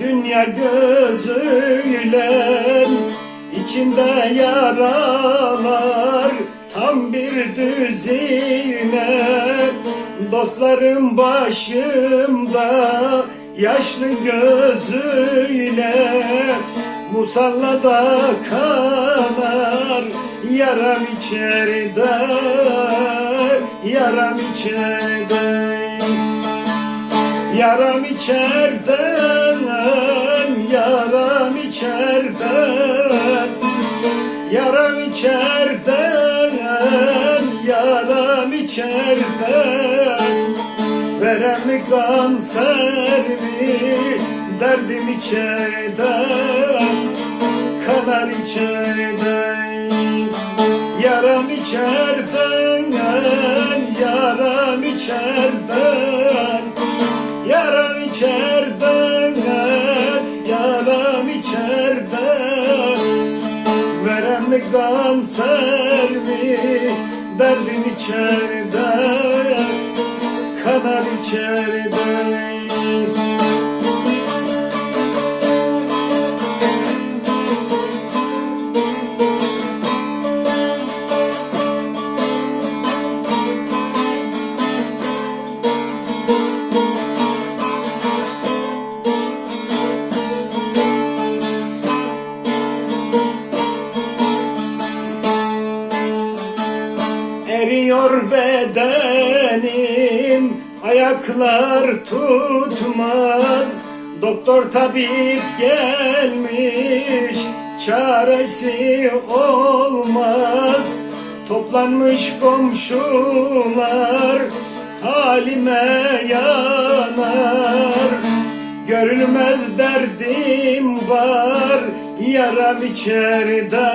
dünya gözüyle. İçinde yaralar tam bir düzine. Dostlarım başımda yaşlı gözüyle. Musallada kanar yaram içeride yaram içeride Yaram içerden, yaram içerden. Yaram içerden, yaram içerden. Verem mi kanser mi, derdim içerden. Kanar içerden Yaram içerden, yaram içerden yaram içerden Verem mi kanser mi, derdim Eriyor bedenim Ayaklar tutmaz. Doktor tabip gelmiş Çaresi olmaz. Toplanmış komşular Halime yanar. Görülmez derdim var Yaram içeride